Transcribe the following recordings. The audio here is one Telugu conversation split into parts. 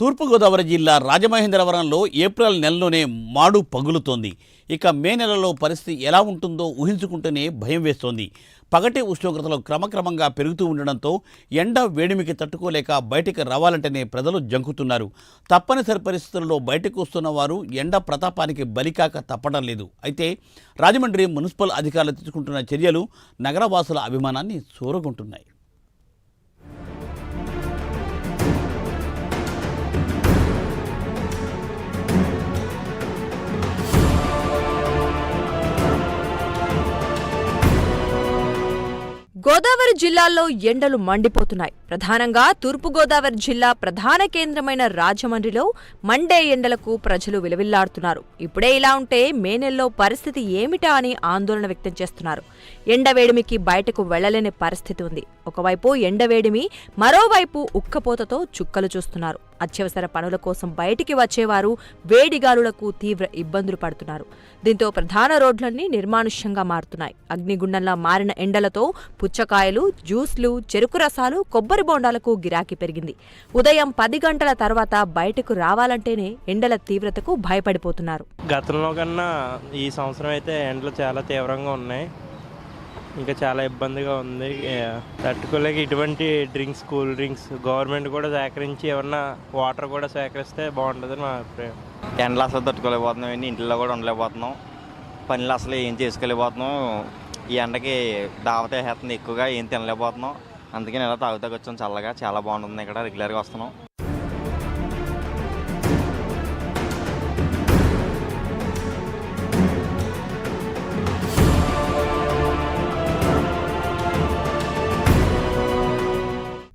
తూర్పుగోదావరి జిల్లా రాజమహేంద్రవరంలో ఏప్రిల్ నెలలోనే మాడు పగులుతోంది. ఇక మే నెలలో పరిస్థితి ఎలా ఉంటుందో ఊహించుకుంటేనే భయం వేస్తోంది. పగటి ఉష్ణోగ్రతలు క్రమక్రమంగా పెరుగుతూ ఉండడంతో ఎండ వేడిమికి తట్టుకోలేక బయటికి రావాలంటేనే ప్రజలు జంకుతున్నారు. తప్పనిసరి పరిస్థితుల్లో బయటకు వస్తున్న వారు ఎండ ప్రతాపానికి బలికాక తప్పడం లేదు. అయితే రాజమండ్రి మున్సిపల్ అధికారులు తీసుకుంటున్న చర్యలు నగరవాసుల అభిమానాన్ని చూరగొంటున్నాయి గోదావరి జిల్లాల్లో ఎండలు మండిపోతున్నాయి. ప్రధానంగా తూర్పుగోదావరి జిల్లా ప్రధాన కేంద్రమైన రాజమండ్రిలో మండే ఎండలకు ప్రజలు విలవిల్లాడుతున్నారు. ఇప్పుడే ఇలా ఉంటే మే నెలలో పరిస్థితి ఏమిటా అని ఆందోళన వ్యక్తం చేస్తున్నారు. ఎండవేడిమికి బయటకు వెళ్ళలేని పరిస్థితి ఉంది. ఒకవైపు ఎండవేడిమి మరోవైపు ఉక్కపోతతో చుక్కలు చూస్తున్నారు. అత్యవసర పనుల కోసం బయటికి వచ్చేవారు వేడిగాలులకు తీవ్ర ఇబ్బందులు పడుతున్నారు. దీంతో ప్రధాన రోడ్లన్నీ నిర్మానుష్యంగా మారుతున్నాయి. అగ్నిగుండంలా మారిన ఎండలతో పుచ్చకాయలు జ్యూస్లు చెరుకు రసాలు కొబ్బరి బోండాలకు గిరాకీ పెరిగింది. ఉదయం పది గంటల తర్వాత బయటకు రావాలంటేనే ఎండల తీవ్రతకు భయపడిపోతున్నారు. గతంలో కన్నా ఈ సంవత్సరం అయితే ఎండలు చాలా తీవ్రంగా ఉన్నాయి. ఇంకా చాలా ఇబ్బందిగా ఉంది. తట్టుకోలేక ఇటువంటి డ్రింక్స్ కూల్ డ్రింక్స్ గవర్నమెంట్ కూడా సేకరించి ఏమన్నా వాటర్ కూడా సేకరిస్తే బాగుంటుందని మా అభిప్రాయం. ఎండలు అసలు తట్టుకోలేకపోతున్నాం అండి ఇంట్లో కూడా ఉండలేకపోతున్నాం. పనులు అసలు ఏం చేసుకోలేకపోతున్నాం. ఈ ఎండకి దావతే వేస్తుంది ఎక్కువగా ఏం తినలేకపోతున్నాం. అందుకని ఇలా తాగుతాకొచ్చాం చల్లగా చాలా బాగుంటుంది. ఇక్కడ రెగ్యులర్గా వస్తున్నాం.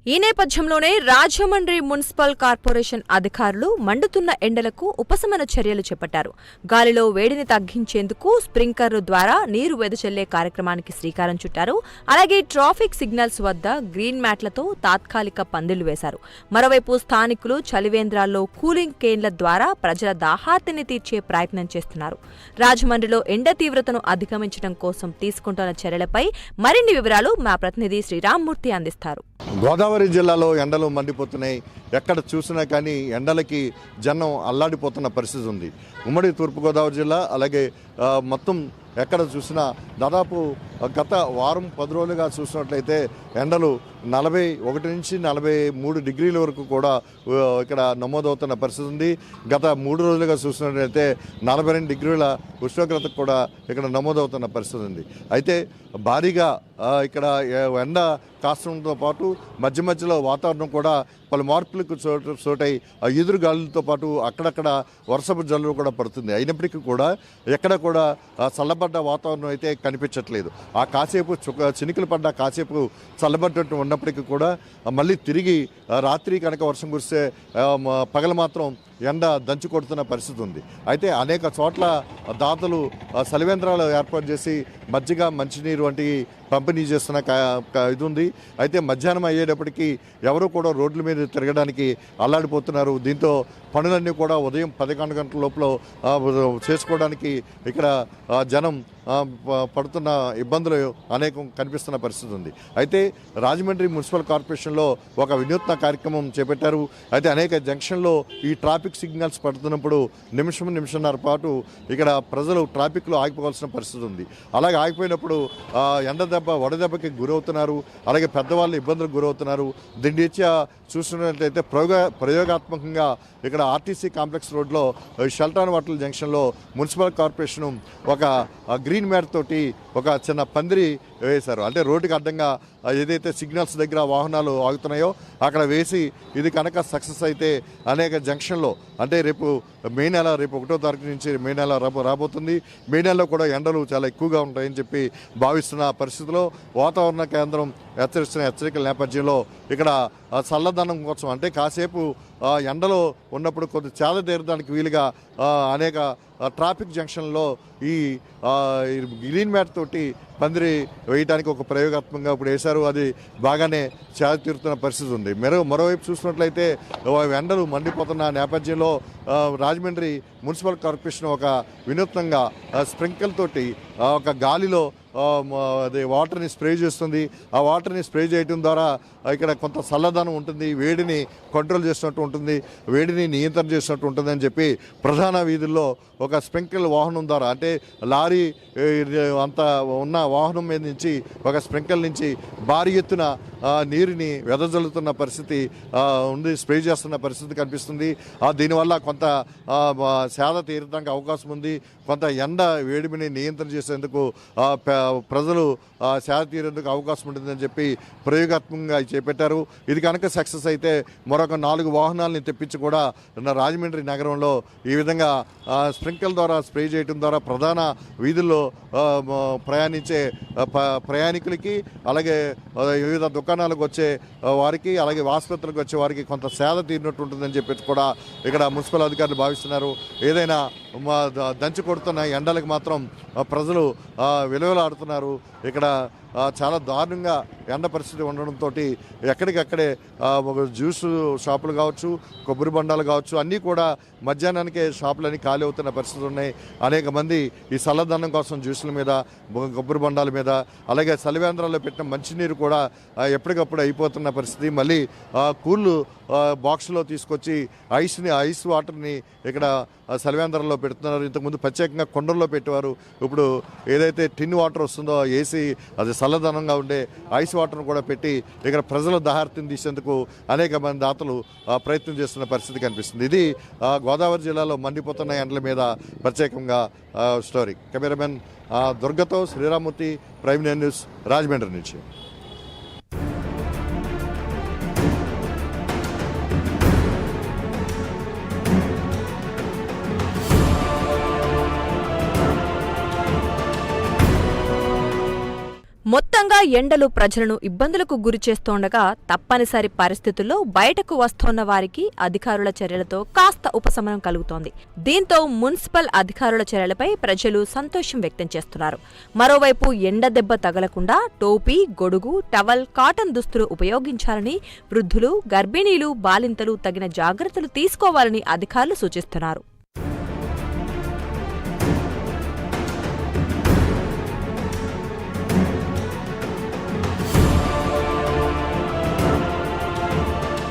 ఈ నేపథ్యంలోనే రాజమండ్రి మున్సిపల్ కార్పొరేషన్ అధికారులు మండుతున్న ఎండలకు ఉపశమన చర్యలు చేపట్టారు. గాలిలో వేడిని తగ్గించేందుకు స్ప్రింక్లర్లు ద్వారా నీరు వెదజల్లే కార్యక్రమానికి శ్రీకారం చుట్టారు. అలాగే ట్రాఫిక్ సిగ్నల్స్ వద్ద గ్రీన్ మ్యాట్లతో తాత్కాలిక పందిళ్ళు వేశారు. మరోవైపు స్థానికులు చలివేంద్రాల్లో కూలింగ్ కేన్ల ద్వారా ప్రజల దాహార్తిని తీర్చే ప్రయత్నం చేస్తున్నారు. రాజమండ్రిలో ఎండ తీవ్రతను అధిగమించడం కోసం తీసుకుంటున్న చర్యలపై మరిన్ని వివరాలు మా ప్రతినిధి శ్రీరామ్మూర్తి అందిస్తారు. గోదావరి జిల్లాలో ఎండలు మండిపోతున్నాయి. ఎక్కడ చూసినా కానీ ఎండలకి జనం అల్లాడిపోతున్న పరిస్థితి ఉంది. ఉమ్మడి తూర్పుగోదావరి జిల్లా అలాగే మొత్తం ఎక్కడ చూసినా దాదాపు గత వారం పది రోజులుగా చూసినట్లయితే ఎండలు నలభై ఒకటి నుంచి నలభై మూడు డిగ్రీల వరకు కూడా ఇక్కడ నమోదవుతున్న పరిస్థితి ఉంది. గత మూడు రోజులుగా చూసినట్లయితే నలభై రెండు డిగ్రీల ఉష్ణోగ్రత కూడా ఇక్కడ నమోదవుతున్న పరిస్థితి ఉంది. అయితే భారీగా ఇక్కడ ఎండ కాస్తంతో పాటు మధ్య మధ్యలో వాతావరణం కూడా పలు మార్పులకు చోటు చోటై ఆ ఎదురు గాలులతో పాటు అక్కడక్కడ వర్షపు జల్లు కూడా పడుతుంది. అయినప్పటికీ కూడా ఎక్కడ కూడా చల్లబడ్డ వాతావరణం అయితే కనిపించట్లేదు. ఆ కాసేపు చినుకులు పడ్డ కాసేపు చల్లబడ్డట్టు ఉన్నప్పటికీ కూడా మళ్ళీ తిరిగి రాత్రి కనుక వర్షం కురిస్తే పగలు మాత్రం ఎండ దంచి కొడుతున్న పరిస్థితి ఉంది. అయితే అనేక చోట్ల దాతలు సలివేంద్రాలు ఏర్పాటు చేసి మజ్జిగ మంచినీరు వంటివి పంపిణీ చేస్తున్న ఇది ఉంది. అయితే మధ్యాహ్నం అయ్యేటప్పటికీ ఎవరు కూడా రోడ్ల మీద తిరగడానికి అల్లాడిపోతున్నారు. దీంతో పనులన్నీ కూడా ఉదయం పదకొండు గంటల లోపల చేసుకోవడానికి ఇక్కడ జనం పడుతున్న ఇబ్బందులు అనేకం కనిపిస్తున్న పరిస్థితి ఉంది. అయితే రాజమండ్రి మున్సిపల్ కార్పొరేషన్లో ఒక వినూత్న కార్యక్రమం చేపట్టారు. అయితే అనేక జంక్షన్లో ఈ ట్రాఫిక్ సిగ్నల్స్ పడుతున్నప్పుడు నిమిషం నిమిషంన్నర పాటు ఇక్కడ ప్రజలు ట్రాఫిక్లో ఆగిపోవాల్సిన పరిస్థితి ఉంది. అలాగే ఆగిపోయినప్పుడు ఎండ దెబ్బ వడదెబ్బకి గురవుతున్నారు. అలాగే పెద్దవాళ్ళు ఇబ్బందులకు గురవుతున్నారు. దీని చూస్తున్నట్లయితే ప్రయోగ ప్రయోగాత్మకంగా ఇక్కడ ఆర్టీసీ కాంప్లెక్స్ రోడ్లో షెల్టాన్ వాటల్ జంక్షన్లో మున్సిపల్ కార్పొరేషన్ ఒక గ్రీన్ మ్యాట్ తోటి ఒక చిన్న పందిరి వేశారు. అంటే రోడ్డుకి అడ్డంగా ఏదైతే సిగ్నల్స్ దగ్గర వాహనాలు ఆగుతున్నాయో అక్కడ వేసి ఇది కనుక సక్సెస్ అయితే అనేక జంక్షన్లో అంటే రేపు మే నెల రేపు ఒకటో తారీఖు నుంచి మే నెల రాబోతుంది. మే నెలలో కూడా ఎండలు చాలా ఎక్కువగా ఉంటాయని చెప్పి భావిస్తున్న పరిస్థితిలో వాతావరణ కేంద్రం హెచ్చరిస్తున్న హెచ్చరికల నేపథ్యంలో ఇక్కడ చల్లద సమాధానం కోసం. అంటే కాసేపు ఎండలో ఉన్నప్పుడు కొద్ది చేద తీరడానికి వీలుగా అనేక ట్రాఫిక్ జంక్షన్లో ఈ గ్రీన్ మ్యాట్ తోటి పందిరి వేయడానికి ఒక ప్రయోగాత్మకంగా ఇప్పుడు వేశారు. అది బాగానే చేద తీరుతున్న పరిస్థితి ఉంది. మరో మరోవైపు చూసినట్లయితే ఎండలు మండిపోతున్న నేపథ్యంలో రాజమండ్రి మున్సిపల్ కార్పొరేషన్ ఒక వినూత్నంగా స్ప్రింకిల్ తోటి ఆ, ఒక గాలిలో అది వాటర్ని స్ప్రే చేస్తుంది. ఆ వాటర్ని స్ప్రే చేయడం ద్వారా ఇక్కడ కొంత చల్లదనం ఉంటుంది. వేడిని కంట్రోల్ చేసినట్టు ఉంటుంది వేడిని నియంత్రణ చేసినట్టు ఉంటుంది అని చెప్పి ప్రధాన వీధుల్లో ఒక స్ప్రింకిల్ వాహనం ద్వారా అంటే లారీ అంత ఉన్న వాహనం మీద నుంచి ఒక స్ప్రింకిల్ నుంచి భారీ ఎత్తున నీరుని వెదజల్లుతున్న పరిస్థితి ఉంది స్ప్రే చేస్తున్న పరిస్థితి కనిపిస్తుంది. దీనివల్ల కొంత సేద తీరడానికి అవకాశం ఉంది. కొంత ఎండ వేడిమిని నియంత్రణ చేసేందుకు ప్రజలు సేద తీరేందుకు అవకాశం ఉంటుందని చెప్పి ప్రయోగాత్మకంగా చేపట్టారు ఇది కనుక సక్సెస్ అయితే మరొక నాలుగు వాహనాలని తెప్పించి కూడా నా రాజమండ్రి నగరంలో ఈ విధంగా స్ప్రింకిల్ ద్వారా స్ప్రే చేయడం ద్వారా ప్రధాన వీధుల్లో ప్రయాణించే ప్రయాణికులకి అలాగే వివిధ దుకాణాలకు వచ్చే వారికి అలాగే ఆసుపత్రులకు వచ్చే వారికి కొంత సేద తీరినట్టు ఉంటుందని చెప్పి కూడా ఇక్కడ మున్సిపల్ అధికారులు భావిస్తున్నారు. ఏదైనా దంచి కొడుతున్న ఎండలకు మాత్రం ప్రజలు విలువలాడుతున్నారు. ఇక్కడ చాలా దారుణంగా ఎండ పరిస్థితి ఉండడంతో ఎక్కడికక్కడే ఒక జ్యూస్ షాపులు కావచ్చు కొబ్బరి బండాలు కావచ్చు అన్నీ కూడా మధ్యాహ్నానికే షాపులన్నీ ఖాళీ అవుతున్న పరిస్థితులు ఉన్నాయి. అనేక మంది ఈ చల్లదనం కోసం జ్యూసుల మీద కొబ్బరి బండాల మీద అలాగే చలివేంద్రాల్లో పెట్టిన మంచినీరు కూడా ఎప్పటికప్పుడు అయిపోతున్న పరిస్థితి. మళ్ళీ కూళ్ళు బాక్స్లో తీసుకొచ్చి ఐస్ని ఐస్ వాటర్ని ఇక్కడ ఆ, పెడుతున్నారు. ఇంతకుముందు ప్రత్యేకంగా కొండల్లో పెట్టేవారు. ఇప్పుడు ఏదైతే టిన్ వాటర్ వస్తుందో ఏసీ అది చల్లదనంగా ఉండే ఐస్ వాటర్ను కూడా పెట్టి ఇక్కడ ప్రజల దాహార్తిని తీసేందుకు అనేక మంది దాతలు ప్రయత్నం చేస్తున్న పరిస్థితి కనిపిస్తుంది. ఇది గోదావరి జిల్లాలో మండిపోతున్న ఎండల మీద ప్రత్యేకంగా స్టోరీ. కెమెరామెన్ దుర్గతో శ్రీరామూర్తి ప్రైమ్ న్యూస్ రాజమండ్రి నుంచి. మొత్తంగా ఎండలు ప్రజలను ఇబ్బందులకు గురి చేస్తుండగా తప్పనిసరి పరిస్థితుల్లో బయటకు వస్తోన్న వారికి అధికారుల చర్యలతో కాస్త ఉపశమనం కలుగుతోంది. దీంతో మున్సిపల్ అధికారుల చర్యలపై ప్రజలు సంతోషం వ్యక్తం చేస్తున్నారు. మరోవైపు ఎండ దెబ్బ తగలకుండా టోపీ గొడుగు టవల్ కాటన్ దుస్తులు ఉపయోగించాలని వృద్ధులు గర్భిణీలు బాలింతలు తగిన జాగ్రత్తలు తీసుకోవాలని అధికారులు సూచిస్తున్నారు.